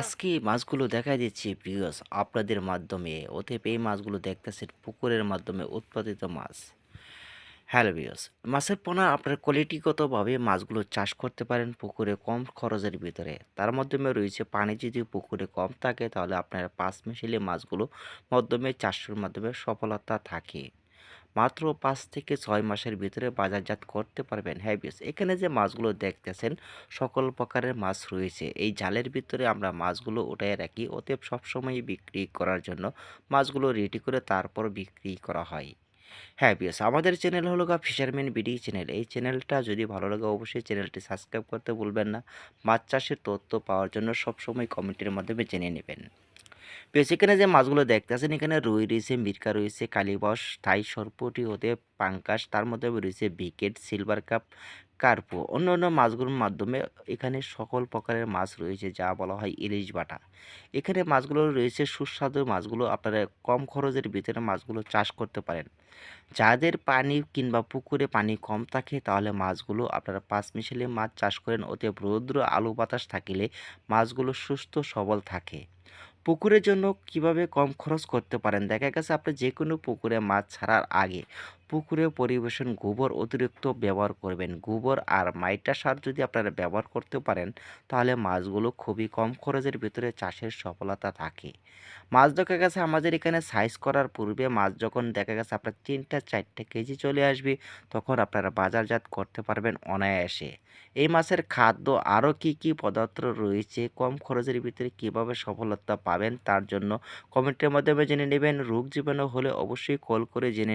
আজকে মাছগুলো দেখাই দিচ্ছি প্রিয়স আপনাদের মাধ্যমে। ওতে এই মাছগুলো দেখতেছেন পুকুরের মাধ্যমে উৎপাদিত মাছ। হ্যালো বিয়স মাছের পোনা আপনার কোয়ালিটিগতভাবে মাছগুলো চাষ করতে পারেন পুকুরে কম খরচের ভিতরে। তার মাধ্যমে রয়েছে পানি, যদি পুকুরে কম থাকে, তাহলে আপনার পাঁচ মিশালি মাছগুলো মাধ্যমে, চাষের মাধ্যমে সফলতা থাকে। মাত্র পাঁচ থেকে ছয় মাসের ভিতরে বাজারজাত করতে পারবেন হ্যাঁ বিয়স এখানে যে মাছগুলো দেখতেছেন, সকল প্রকারের মাছ রয়েছে। এই জালের ভিতরে আমরা মাছগুলো উঠায় রাখি ওতে সবসময় বিক্রি করার জন্য মাছগুলো রেডি করে তারপর বিক্রি করা হয়। হ্যাঁ বিয়াস আমাদের চ্যানেল হলো গা ফিশারম্যান বিডি চ্যানেল। এই চ্যানেলটা যদি ভালো লাগে অবশ্যই চ্যানেলটি সাবস্ক্রাইব করতে ভুলবেন না। মাছ চাষের তথ্য পাওয়ার জন্য সবসময় কমেন্টের মাধ্যমে জেনে নেবেন। বেশ এখানে যে মাছগুলো দেখতেছেন, এখানে রুই রয়েছে মির্কা, রয়েছে কালীবস, থাই সরপুটি হতে পাঙ্কাস তার মধ্যে রয়েছে বিকেট, সিলভার কাপ, কার্পো। অন্য অন্য মাছগুলোর মাধ্যমে এখানে সকল প্রকারের মাছ রয়েছে, যা বলা হয় ইলিশ বাটা। এখানে মাছগুলো রয়েছে, সুস্বাদু মাছগুলো, আপনারা কম খরচের ভিতরে মাছগুলো চাষ করতে পারেন। যাদের পানি কিংবা পুকুরে পানি কম থাকে, তাহলে মাছগুলো আপনারা পাঁচ মিশালি মাছ চাষ করেন। ওতে রৌদ্র আলু বাতাস থাকিলে মাছগুলো সুস্থ, সবল থাকে। পুকুরের জন্য কীভাবে কম খরচ করতে পারেন? দেখা গেছে আপনি যে কোনো পুকুরে মাছ ছাড়ার আগে পুকুরে পরিবেশন গোবর অতিরিক্ত ব্যবহার করবেন। গোবর আর মাইটা সার যদি আপনারা ব্যবহার করতে পারেন, তাহলে মাছগুলো খুবই কম খরচের ভিতরে চাষের সফলতা থাকে। মাছ দেখা গেছে আমাদের এখানে সাইজ করার পূর্বে মাছ যখন দেখা গেছে আপনার তিনটা, চারটে কেজি চলে আসবে, তখন আপনারা বাজারজাত করতে পারবেন অনায়াসে। এই মাসের খাদ্য আরও কি কি পদার্থ রয়েছে? কম খরচের ভিতরে কীভাবে সফলতা পাবেন? তার জন্য কমেন্টের মাধ্যমে জেনে নেবেন। রোগ জীবাণু হলে অবশ্যই কল করে জেনে